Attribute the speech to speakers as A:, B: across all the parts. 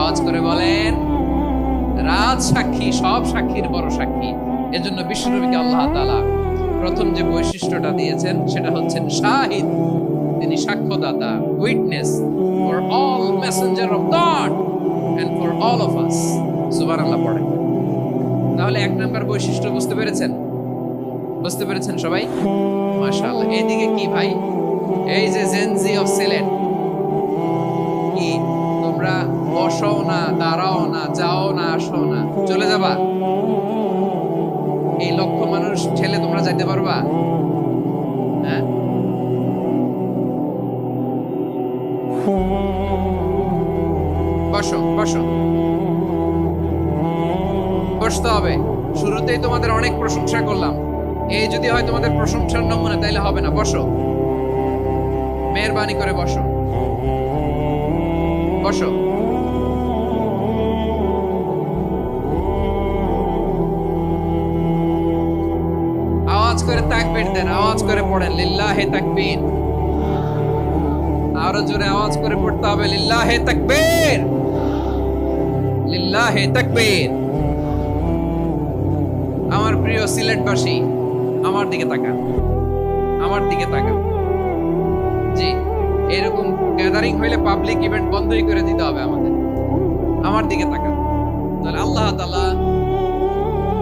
A: আওয়াজ করে বলেন, রাজ সাক্ষী, সব সাক্ষীর বড় সাক্ষী। এজন্য বিশ্বনবীকে আল্লাহ তাআলা প্রথম যে বৈশিষ্ট্যটা দিয়েছেন, সেটা হচ্ছেন শাহিদ। তিনি সাক্ষ্যদাতা witness for all messenger of God and for all of us সুবহানাল্লাহ পড়ে তাহলে এক নাম্বার বৈশিষ্ট্য বুঝতে পেরেছেন? বুঝতে পেরেছেন সবাই? মাশাআল্লাহ। এইদিকে কি ভাই? এই যে জেনজি অফ সিলেট বসো না দাঁড়াও না যাও না আসো না চলে যাবা? এই লক্ষ মানুষ ঠেলে তোমরা যাইতে পারবা? হ্যাঁ? বসো বসো। বসতে হবে। শুরুতেই তোমাদের অনেক প্রশংসা করলাম। এই যদি হয় তোমাদের প্রশংসার নমুনা, তাইলে হবে না। বসো। মেহরবানি করে বসো। বসো। করে তাকবীর দেন, আওয়াজ করে পড়েন, লিল্লাহে তাকবীর। আরও জোরে আওয়াজ করে পড়তে হবে, লিল্লাহে তাকবীর। লিল্লাহে তাকবীর। আমার প্রিয় সিলেটবাসী, আমার দিকে তাকান। আমার দিকে তাকান। জি, এরকম গ্যাদারিং হইলে পাবলিক ইভেন্ট বন্ধই করে দিতে হবে আমাদের। আমার দিকে তাকান। তাহলে আল্লাহ তাআলা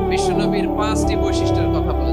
A: বিশ্বনবীর পাঁচটি বৈশিষ্ট্যের কথা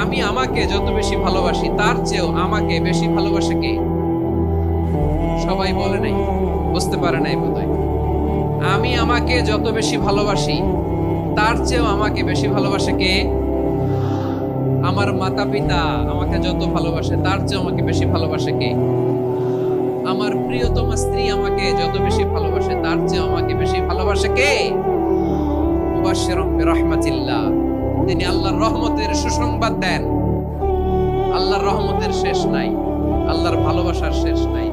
A: আমি আমাকে যত বেশি ভালোবাসি, তার চেয়েও আমাকে বেশি ভালোবাসে কে? সবাই বলে নাই, বুঝতে পারে নাই বোধহয়। আমি আমাকে যত বেশি ভালোবাসি, তার চেয়েও আমাকে বেশি ভালোবাসে কে? আমার মাতা পিতা আমাকে যত ভালোবাসে, তার চেয়েও আমাকে বেশি ভালোবাসে কে? আমার প্রিয়তমা স্ত্রী আমাকে যত বেশি ভালোবাসে, তার চেয়েও আমাকে বেশি ভালোবাসে কে? মুবাশশিরুম তিনি আল্লাহর রহমতের সুসংবাদ দেন। আল্লাহর রহমতের শেষ নাই, আল্লাহর ভালোবাসার শেষ নাই।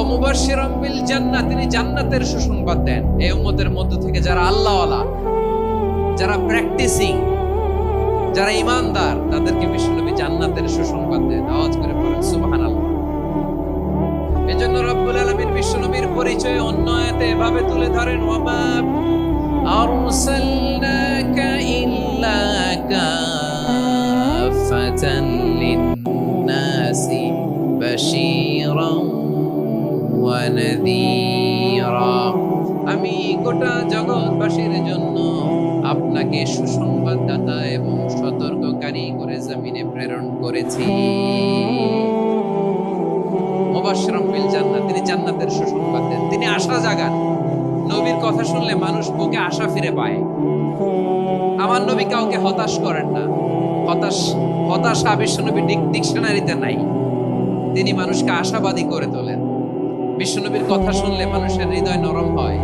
A: অমুবাশশিরুম বিল জান্নাহ, তিনি জান্নাতের সুসংবাদ দেন। এই উম্মতের মধ্য থেকে যারা আল্লাহওয়ালা, যারা প্র্যাকটিসিং যারা ইমানদার, তাদেরকে বিশ্বনবী জান্নাতের সুসংবাদ দেন। আওয়াজ করে পড়েন সুবহানাল্লাহ। এজন্য রব্বুল আলামিন বিশ্বনবীর পরিচয় অন্য আয়াতে এভাবে তুলে ধরেন ওয়ামা ইল্লা কাফাতান লিন-নাসি বাশীরান ওয়া নাযীরা আমি গোটা জগৎবাসীর জন্য আপনাকে সুসংবাদদাতা এবং সতর্ককারী করে জমিনে প্রেরণ করেছি। মুবাশশিরাম বিল জান্নাত, তিনি জান্নাতের সুসংবাদ কথা শুনলে মানুষ বুকে আশা ফিরে পায়। আমার নবী কাউকে হতাশ করেন না। হতাশ, হতাশা বিশ্বনবী ডিকশনারিতে নাই। তিনি মানুষকে আশাবাদী করে তোলেন। বিশ্বনবীর কথা শুনলে মানুষের হৃদয় নরম হয়।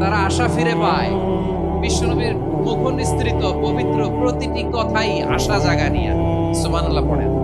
A: তারা আশা ফিরে পায়। বিশ্বনবীর মুখ নিস্তৃত পবিত্র প্রতিটি কথাই আশা জাগানিয়া। সুবহানাল্লাহ পড়েন।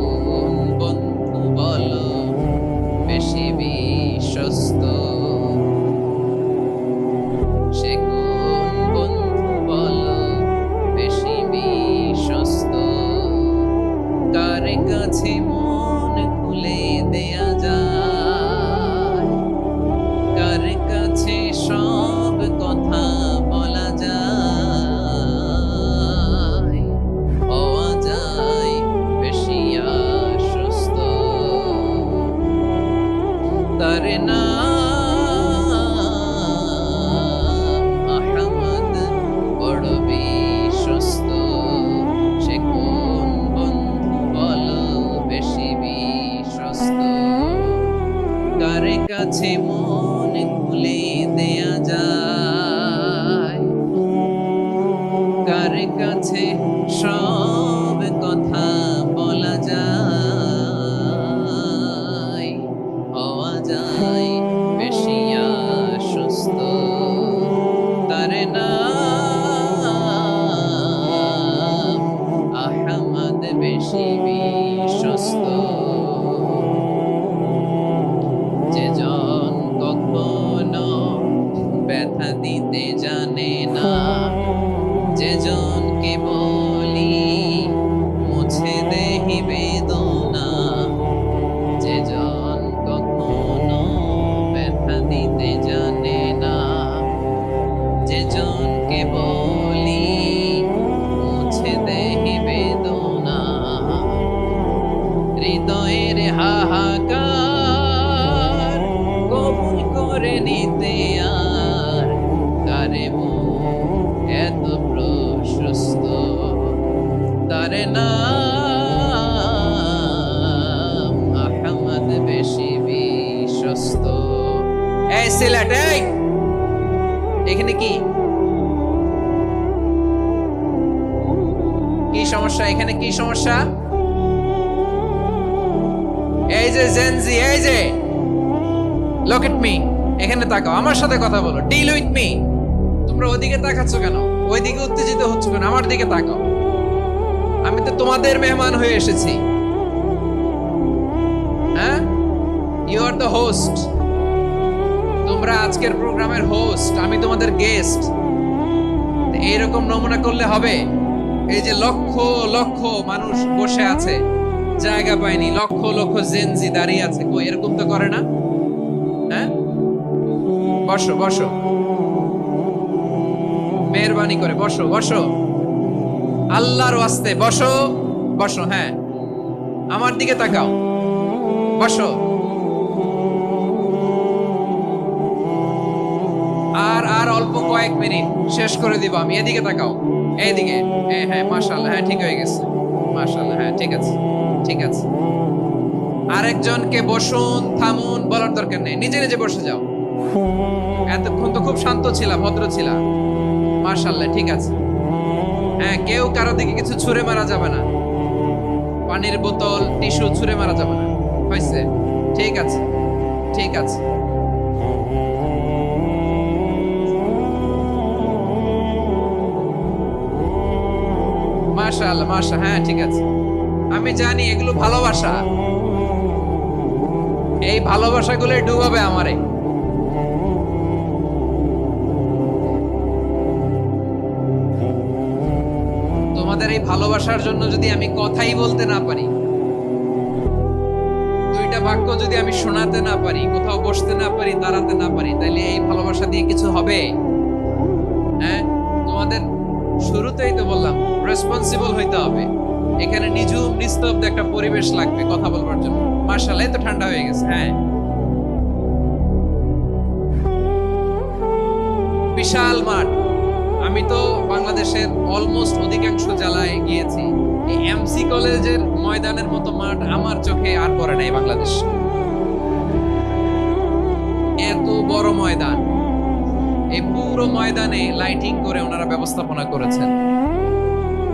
A: আহমদ বেশি এই এখানে কি? কি সমস্যা? এখানে কি সমস্যা? এই যে জেনজি এই যে। লুক এট মি এখানে তাকাও, আমার সাথে কথা বলো ডিল উইথ মি তোমরা ওইদিকে তাকাচ্ছ কেন? ওইদিকে উত্তেজিত হচ্ছ কেন? আমার দিকে তাকাও। আমি তো তোমাদের মেহমান হয়ে এসেছি। হ্যাঁ? ইউ আর দ্য হোস্ট তোমরা আজকের প্রোগ্রামের হোস্ট আমি তোমাদের গেস্ট এইরকম নমুনা করলে হবে। এই যে লক্ষ লক্ষ মানুষ বসে আছে। জায়গা পায়নি। লক্ষ লক্ষ জেনজি দাঁড়িয়ে আছে। কই, এরকম তো করে না? হ্যাঁ? বসো বসো। মেহরবানি করে। বসো বসো। আল্লাহর ওয়াস্তে। বসো বসো হ্যাঁ। আমার দিকে তাকাও। বসো। কয়েক মিনিট শেষ করে দিব আমি। এদিকে তাকাও। এইদিকে। হ্যাঁ হ্যাঁ মাশাআল্লাহ। হ্যাঁ ঠিক হয়ে গেছে। মাশাআল্লাহ হ্যাঁ ঠিক আছে। ঠিক আছে। আরেকজনকে বসুন, থামুন, বলার দরকার নেই। নিজে নিজে বসে যাও। এতক্ষণ তো খুব শান্ত ছিলাম, ভদ্র ছিলাম। মাশাআল্লাহ, ঠিক আছে। হ্যাঁ কেউ কারও দিকে কিছু ছুঁড়ে মারা যাবে না। পানির বোতল, টিস্যু ছুঁড়ে মারা যাবে না। হয়েছে? ঠিক আছে। ঠিক আছে। মাশাআল্লাহ মাশা হ্যাঁ ঠিক আছে। আমি জানি এগুলো ভালোবাসা। এই ডুবাবে আমারে। তোমাদের এই ভালোবাসার জন্য যদি আমি কথাই বলতে না পারি, দুইটা বাক্য যদি আমি শোনাতে না পারি, কোথাও বসতে না পারি, দাঁড়াতে না পারি তাহলে এই ভালোবাসা দিয়ে কিছু হবে? হ্যাঁ? তোমাদের শুরুতেই তো বললাম রেসপন্সিবল হইতে হবে। এখানে নিজুম নিস্তব্ধ একটা পরিবেশ লাগবে কথা বলবার জন্য। মার্শাল্লাহ তো ঠান্ডা হয়ে গেছে। হ্যাঁ। বিশাল মাঠ। আমি তো বাংলাদেশের অলমোস্ট অধিকাংশ জেলায় গিয়েছি। এই এমসি কলেজের ময়দানের মতো মাঠ আমার চোখে আর পড়ে নাই বাংলাদেশ। এত বড় ময়দান। এই পুরো ময়দানে লাইটিং করে ওনারা ব্যবস্থাপনা করেছেন।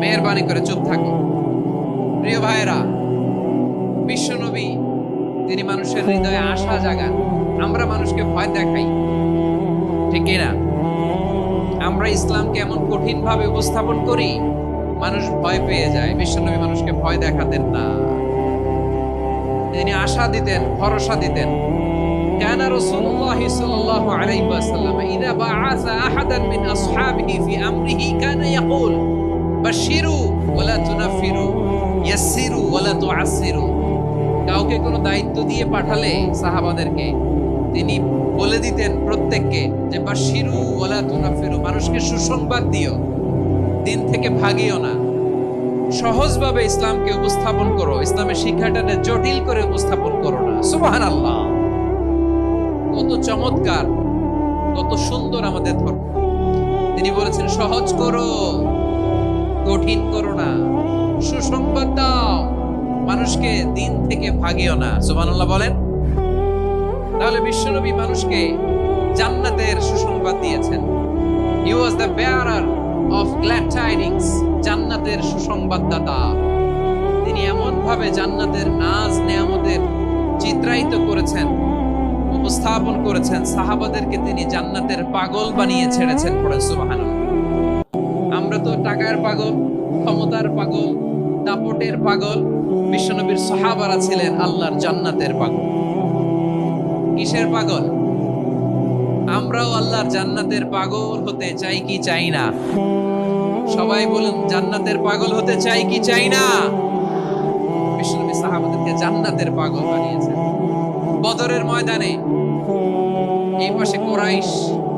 A: মেহরবানি করে চুপ থাকো প্রিয় ভাইরা বিশ্বনবী তিনি মানুষের হৃদয়ে আশা জাগান আমরা মানুষকে ভয় দেখাই ঠিক না আমরা ইসলামকে এমন কঠিন ভাবে উপস্থাপন করি মানুষ ভয় পেয়ে যায় বিশ্বনবী মানুষকে ভয় দেখাতেন না তিনি আশা দিতেন ভরসা দিতেন كان رسول الله صلى الله عليه وسلم إذا بعث أحدا من أصحابه في أمره كان يقول বাশিরু ওয়ালা তুনাফিরু ইয়াসিরু ওয়ালা তুআসিরু কাউকে কোনো দায়িত্ব দিয়ে পাঠালে সাহাবাদেরকে, তিনি বলে দিতেন প্রত্যেককে যে বাশিরু ওয়ালা তুনাফিরু, মানুষকে সুসংবাদ দিও, দিন থেকে ভাগিও না। সহজভাবে ইসলামকে উপস্থাপন করো, ইসলামের শিক্ষাটাকে জটিল করে উপস্থাপন করো না। সুবহানাল্লাহ। কত চমৎকার, কত সুন্দর আমাদের ধর্ম। তিনি বলেছেন, সহজ করো। কঠিন করো না। সুসংবাদ দাও। মানুষকে দিন থেকে ভাগিও না। সুবহানাল্লাহ বলেন। তাহলে বিশ্বনবী মানুষকে জান্নাতের সুসংবাদ দিয়েছেন। He was the bearer of glad tidings জান্নাতের সুসংবাদদাতা। তিনি এমন ভাবে জান্নাতের নাজ নেয়ামতের চিত্রায়িত করেছেন, উপস্থাপন করেছেন। সাহাবাদেরকে তিনি জান্নাতের পাগল বানিয়ে ছেড়েছেন পড়েন, সুবহানাল্লাহ। তো টাকার পাগল, ক্ষমতার পাগল, দাপটের পাগল, বিশ্বনবীর সাহাবারা ছিলেন আল্লাহর জান্নাতের পাগল। কিসের পাগল? আমরাও আল্লাহর জান্নাতের পাগল হতে চাই কি চাই না? সবাই বলুন, জান্নাতের পাগল হতে চাই কি চাই না? বিশ্বনবী সাহাবাদেরকে জান্নাতের পাগল বানিয়েছেন। বদরের ময়দানে, এই পাশে কোরাইশ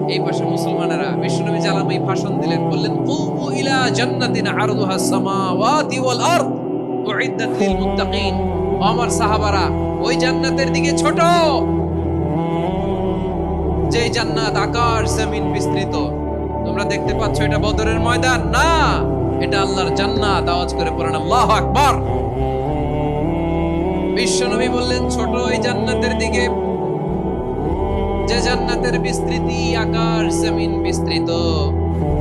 A: এই পাশে মুসলমানেরা, বিশ্বনবী জালামাই ভাষণ দিলেন, বললেন কুমু ইলা জান্নাতিন আরদুহা সামাওয়াতি ওয়াল আরদ, উইদ্দাত লিল মুত্তাকিন। আমার সাহাবারা, ওই জান্নাতের দিকে ছোট। যে জান্নাত আকাশ, জমিন বিস্তৃত, তোমরা দেখতে পাচ্ছ এটা বদরের ময়দান। না, এটা আল্লাহর জান্নাত। আওয়াজ করে পড়েন আল্লাহু আকবার। বিশ্বনবী বললেন, ছোট ওই জান্নাতের দিকে যে জান্নাতের বিস্তৃতি আকাশ জমিন বিস্তৃত।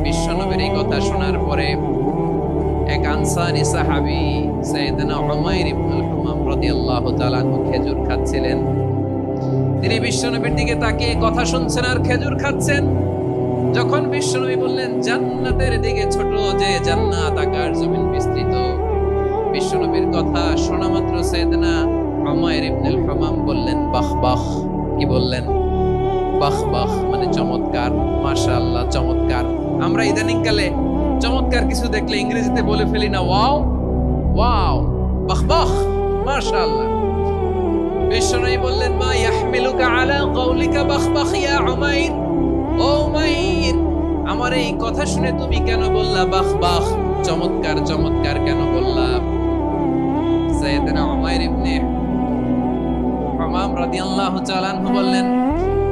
A: বিশ্বনবীর এই কথা শোনার পরে এক আনসারি সাহাবী সাইয়েদনা উমাইর ইবনুল হুমাম রাদিয়াল্লাহু তাআলা খেজুর খাচ্ছিলেন। তিনি বিশ্বনবীর দিকে তাকিয়ে কথা শুনছেন আর খেজুর খাচ্ছেন। যখন বিশ্বনবী বললেন, জান্নাতের দিকে ছোট যে জান্নাত আকার জমিন বিস্তৃত। বিশ্বনবীর কথা শোনা মাত্র সৈয়দনা উমাইর ইবনুল হামাম বললেন, বাহ বাহ। কি বললেন? বাহ বাহ মানে চমৎকার, মাশাআল্লাহ, চমৎকার। আমরা ইদানিং কালে চমৎকার কিছু দেখলে ইংরেজিতে বলে ফেলি না, ওয়াও ওয়াও, বাহ বাহ, মাশাআল্লাহ। বিশ্বনবী বললেন, মা ইয়াহমিলুকা আলা কওলিকা বাহ বাহ, ইয়া উমাইর? ও উমাইর, আমার এই কথা শুনে তুমি কেন বললা বাহ বাহ, চমৎকার চমৎকার কেন বললা? সাইয়েদনা উমাইর ইবনে হামাম রাদিয়াল্লাহু তাআলা বললেন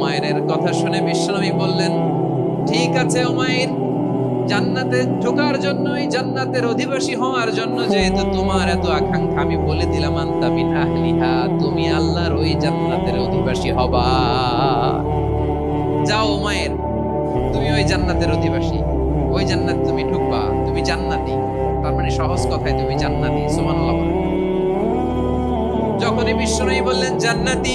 A: উমায়ের কথা শুনে বিশ্বনবী বললেন, ঠিক আছে উমায়ের জান্নাতে ঢোকার জন্য এই জান্নাতের অধিবাসী হওয়ার জন্য যেহেতু তোমার এত আকাঙ্ক্ষা, আমি বলে দিলাম, আন্তা মিন আহলিহা তুমি আল্লাহর ওই জান্নাতের অধিবাসী হবা। যাও উমায়ের তুমি ওই জান্নাতের অধিবাসী, ওই জান্নাত তুমি ঢুকবা, তুমি জান্নাতি, তার মানে সহজ কথায় তুমি জান্নাতি, সুবহানাল্লাহ যখনই বিশ্বনবী বললেন, জান্নাতি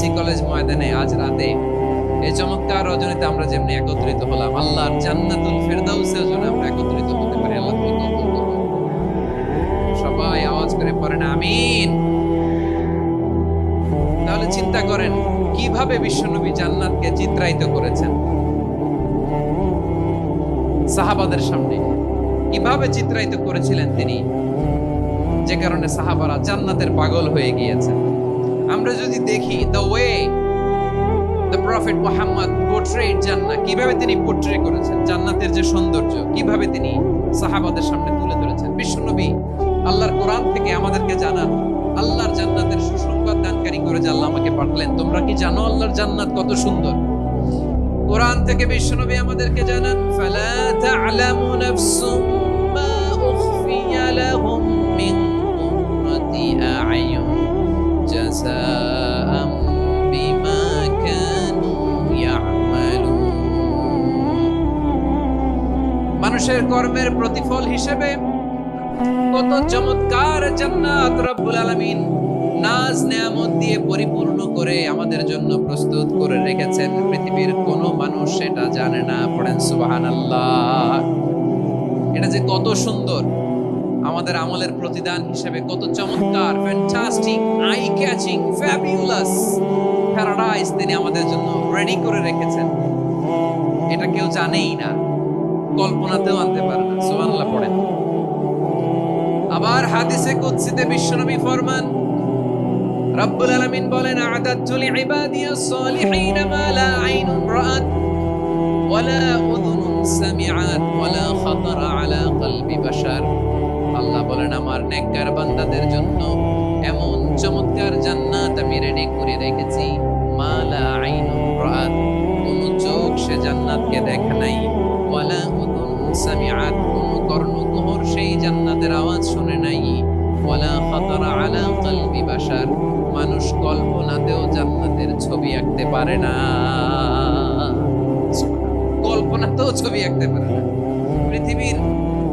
A: এমসি কলেজ ময়দানে আজ রাতে এই চমৎকার রজনীতে আমরা যেমনি একত্রিত হলাম, আল্লাহর জান্নাতুল ফেরদাউসের জন্য আমরা একত্রিত হতে পারি, আল্লাহ তুমি কবুল করো। সবাই আওয়াজ করে পড়েন, আমিন। তাহলে চিন্তা করেন, কীভাবে বিশ্বনবী জান্নাতকে চিত্রায়িত করেছেন? সাহাবাদের সামনে কীভাবে চিত্রায়িত করেছিলেন তিনি? যে কারণে সাহাবারা জান্নাতের পাগল হয়ে গিয়েছেন। আমরা যদি দেখি the way the prophet Muhammad portrait জান্নাত কীভাবে তিনি পোর্ট্রে করেছেন? জান্নাতের যে সৌন্দর্য, কীভাবে তিনি সাহাবাদের সামনে তুলে ধরেছেন? বিশ্বনবী আল্লাহর কোরআন থেকে আমাদেরকে জানান, আল্লাহর জান্নাতের সুসংবাদ দানকারী করে যে আল্লাহ আমাকে পাঠালেন। তোমরা কি জানো আল্লাহর জান্নাত কত সুন্দর? কোরআন থেকে বিশ্বনবী আমাদেরকে জানান, ফালা তা'লামু নাফসুম মা উখফিয়া লাহুম মিন কুররাতি আ'য়ুন। মানুষের কর্মের প্রতিফল হিসেবে কত চমৎকার জান্নাত রব্বুল আলামিন নাজ নেয়ামত দিয়ে পরিপূর্ণ করে আমাদের জন্য প্রস্তুত করে রেখেছেন। পৃথিবীর কোনো মানুষ সেটা জানে না, পড়েন সুবহানাল্লাহ। এটা যে কত সুন্দর। আমাদের আমলের প্রতিদান হিসেবে কত চমৎকার fantastic eye catching fabulous paradise তিনি আমাদের জন্য রেডি করে রেখেছেন। এটা কেউ জানেই না, কল্পনাতেও আনতে পারে না। সুবহানাল্লাহ, পড়েন। আবার হাদিসে কুদসিতে বিশ্বনবী ফরমান, রব্বুল আলামিন বলেন আদাতু লিইবাদিয়াস সালিহিন মা লা আইনুন রাআত ওয়ালা উযুনুন সামিআত ওয়ালা খাতারা আলা কলবি বাশার। বলেন আমার নেককার বান্দাদের জন্য এমন চমৎকার জান্নাত আমি রেডি করে রেখেছি। মা লা আইনুন রাআত। কোন চোখ সে জান্নাতকে দেখে নাই। ওয়ালা উযুন সামিআত। কোন কর্ণকুহর সেই জান্নাতের আওয়াজ শুনে নাই। ওয়ালা খাতারা আলা কলবি বাশার। মানুষ কল্পনাতেও জান্নাতের ছবি আঁকতে পারে না। কল্পনাতেও ছবি আঁকতে পারে না। পৃথিবীর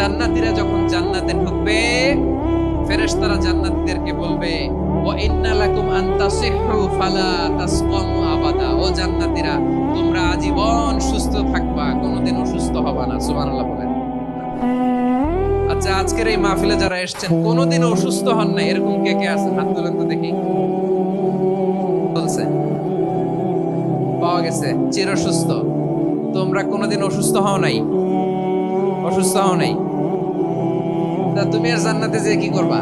A: জান্নাতীরা যখন জান্নাতে ঢুকবে ফেরেশতারা জান্নাতীদেরকে বলবে, ওয়া ইন্না লাকুম আন তাসিহু ফালা তাসকামু আবাদা। ও জান্নাতীরা, তোমরা আজীবন সুস্থ থাকবা কোনোদিন অসুস্থ হবা না। সুবহানাল্লাহ বলেন। আচ্ছা আজকের এই মাহফিলে যারা এসেছেন কোনোদিন অসুস্থ হন না এরকম কে কে আছেন? হাত তুলেন তো দেখি। বলছে, পাওয়া গেছে চির সুস্থ তোমরা কোনোদিন অসুস্থ হও নাই? অসুস্থ হও নাই? তা তুমি আর জান্নাতে যে কি করবা?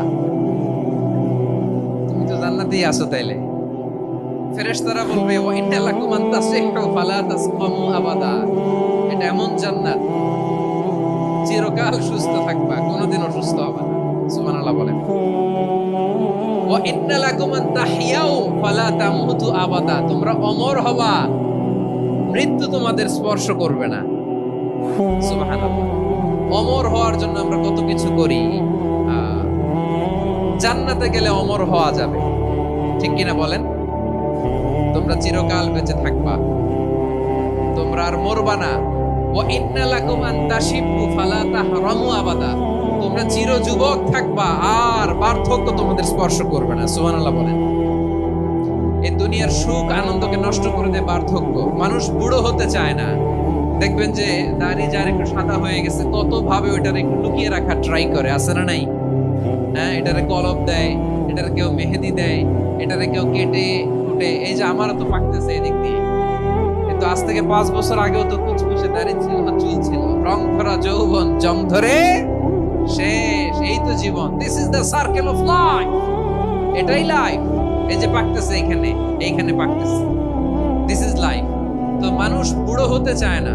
A: তুমি তো জান্নাতেই আছো তাইলে। ফেরেশতারা বলবে তাসিহু ফালা আবাদা। এটা এমন জান্নাত। চিরকাল সুস্থ থাকবা কোনোদিন অসুস্থ হবে না। সুবহানাল্লাহ বলেন। তাহিয়াউ ফালা তামুতু আবাদা। তোমরা অমর হবা, মৃত্যু তোমাদের স্পর্শ করবে না। সুবহানাল্লাহ। অমর হওয়ার জন্য আমরা কত কিছু করি জান্নাতে গেলে অমর হওয়া যাবে। ঠিক কিনা বলেন? তোমরা চিরকাল বেঁচে থাকবা। তোমরা আর মরবা না। তোমরা চির যুবক থাকবা, আর বার্ধক্য তোমাদের স্পর্শ করবে না। সুবহানাল্লাহ বলেন। এই দুনিয়ার সুখ আনন্দকে নষ্ট করে দেয় বার্ধক্য মানুষ বুড়ো হতে চায় না। দেখবেন যে দাড়ি যার একটু সাদা হয়ে গেছে তত ভাবে ওইটার একটু লুকিয়ে রাখা ট্রাই করে, আছে না নাই? হ্যাঁ এটারে কলব দেয়, এটারে কেউ মেহেদি দেয়, এটারে কেউ কেটে কুটে, এই যে আমারও তো পাকতেছে এদিক দিয়ে। কিন্তু আজ থেকে পাঁচ বছর আগেও তো কুচকুচে দাড়ি ছিল, চুল ছিল, রং ধরা যৌবন, জং ধরে শেষ, এই তো জীবন। This is the circle of life এটাই লাইফ এই যে পাকতেছে এখানে এইখানে পাকতেছে। দিস ইজ লাইফ তো মানুষ বুড়ো হতে চায় না।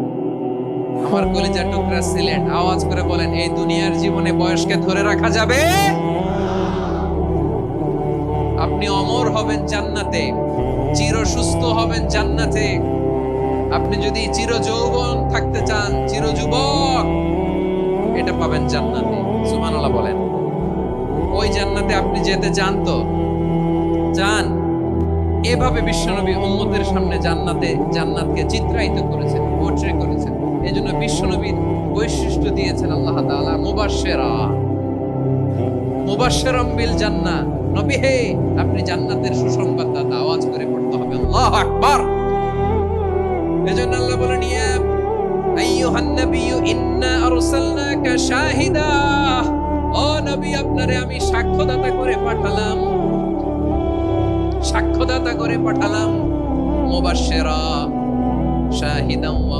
A: আমার কলিজা টুকরা সিলেট। আওয়াজ করে বলেন, এই দুনিয়ার জীবনে বয়সকে ধরে রাখা যাবে? আপনি অমর হবেন জান্নাতে চির সুস্থ হবেন জান্নাতে। আপনি যদি চির যৌবন থাকতে চান চির যুবক এটা পাবেন জান্নাতে। সুবহানাল্লাহ বলেন। ওই জান্নাতে আপনি যেতে চান তো? চান এভাবে বিশ্বনবী উম্মতের সামনে জান্নাতে জান্নাতকে চিত্রায়িত করেছেন পোর্ট্রে করেছেন। এই জন্য বিশ্বনবীর বৈশিষ্ট্য দিয়েছেন আল্লাহ তাআলা, মুবাশশিরা। মুবাশশিরাম বিল জান্নাহ। নবী হে, আপনি জান্নাতের সুসংবাদদাতা আওয়াজ করে পড়তে হবে। আল্লাহু আকবার। এজন্য আল্লাহ নাবিয়্যু, ইন্না আরসালনাকা শাহিদা। ও নবী, আপনারে আমি সাক্ষ্যদাতা করে পাঠালাম। সাক্ষ্যদাতা করে পাঠালাম। মুবাশশিরা শাহিদান ওয়া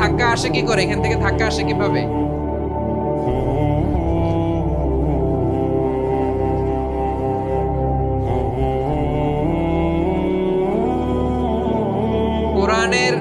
A: ধাক্কা আসে কি করে? এখান থেকে ধাক্কা আসে কীভাবে? কোরআনের